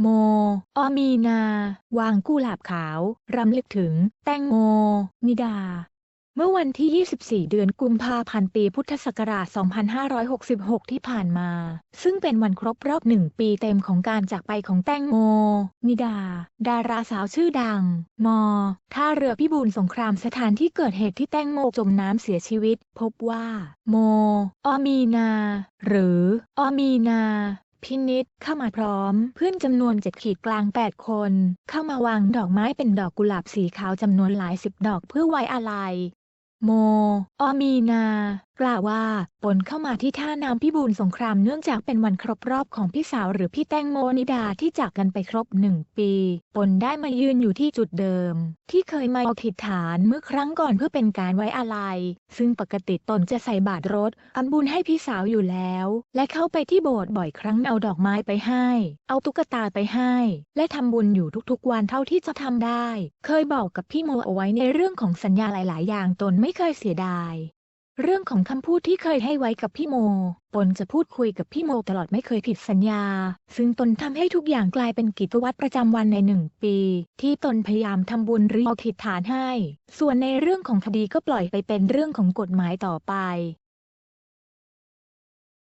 โมออมีนา วางกุหลาบขาว รำลึกถึง แตงโม นิดา เมื่อวันที่ 24 เดือนกุมภาพันธ์ปีพุทธศักราช 2566 ที่ผ่านมา ซึ่งเป็นวันครบรอบหนึ่งปีเต็มของการจากไปของแตงโม นิดา ดาราสาวชื่อดังมท่าเรือพิบูลสงครามสถานที่เกิดเหตุที่แตงโมจมน้ำเสียชีวิต พบว่า โมออมีนา หรือออมีนา พินิษเข้ามาพร้อม เพื่อนจำนวนเจ็ดขีดกลาง 8 คน เข้ามาวางดอกไม้เป็นดอกกุหลาบสีขาวจำนวนหลายสิบดอกเพื่อไว้อาลัย โมออมีนา กล่าวว่าปนเข้ามาที่ท่าน้ำพิบูลสงครามเนื่องจากเป็นวันครบรอบของพี่สาวหรือพี่แตงโมนิดาที่จากกันไปครบหนึ่งปี ปนได้มายืนอยู่ที่จุดเดิม ที่เคยมาอธิษฐานเมื่อครั้งก่อนเพื่อเป็นการไว้อาลัย ซึ่งปกติตนจะใส่บาตรรถทำบุญให้พี่สาวอยู่แล้ว และเข้าไปที่โบสถ์บ่อยครั้งเอาดอกไม้ไปให้ เอาตุ๊กตาไปให้ และทำบุญอยู่ทุกๆวันเท่าที่จะทำได้ เคยบอกกับพี่โมเอาไว้ในเรื่องของสัญญาหลาย ๆ อย่างตนไม่เคยเสียดาย เรื่องของคำพูดที่เคยให้ไว้กับพี่โม ตนจะพูดคุยกับพี่โมตลอดไม่เคยผิดสัญญา ซึ่งตนทำให้ทุกอย่างกลายเป็นกิจวัตรประจำวันในหนึ่งปี ที่ตนพยายามทำบุญหรือเอาทิฏฐานให้ ส่วนในเรื่องของคดีก็ปล่อยไปเป็นเรื่องของกฎหมายต่อไป